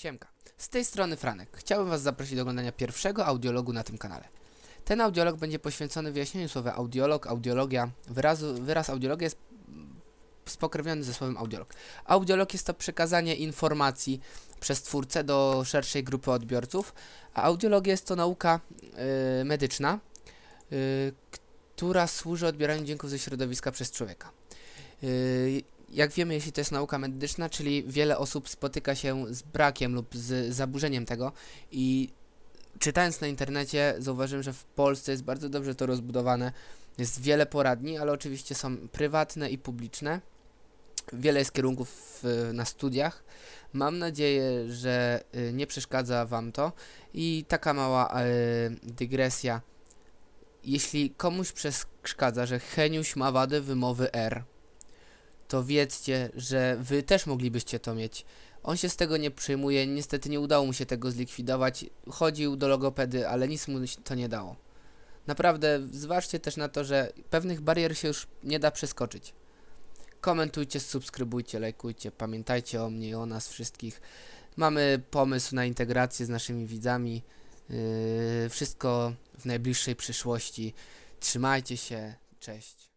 Siemka, z tej strony Franek. Chciałbym Was zaprosić do oglądania pierwszego audiologu na tym kanale. Ten audiolog będzie poświęcony wyjaśnieniu słowa audiolog, audiologia. Wyrazu, wyraz audiologia jest spokrewniony ze słowem audiolog. Audiolog jest to przekazanie informacji przez twórcę do szerszej grupy odbiorców, a audiologia jest to nauka y, medyczna, y, która służy odbieraniu dźwięków ze środowiska przez człowieka. Y, jak wiemy, jeśli to jest nauka medyczna, czyli wiele osób spotyka się z brakiem lub z zaburzeniem tego i czytając na internecie zauważyłem, że w Polsce jest bardzo dobrze to rozbudowane. Jest wiele poradni, ale oczywiście są prywatne i publiczne. Wiele jest kierunków na studiach. Mam nadzieję, że y, nie przeszkadza Wam to. I taka mała y, dygresja. Jeśli komuś przeszkadza, że Heniuś ma wadę wymowy R, to wiedzcie, że wy też moglibyście to mieć. On się z tego nie przejmuje, niestety nie udało mu się tego zlikwidować. Chodził do logopedy, ale nic mu to nie dało. Naprawdę, zważcie też na to, że pewnych barier się już nie da przeskoczyć. Komentujcie, subskrybujcie, lajkujcie, pamiętajcie o mnie i o nas wszystkich. Mamy pomysł na integrację z naszymi widzami. Yy, wszystko w najbliższej przyszłości. Trzymajcie się, cześć.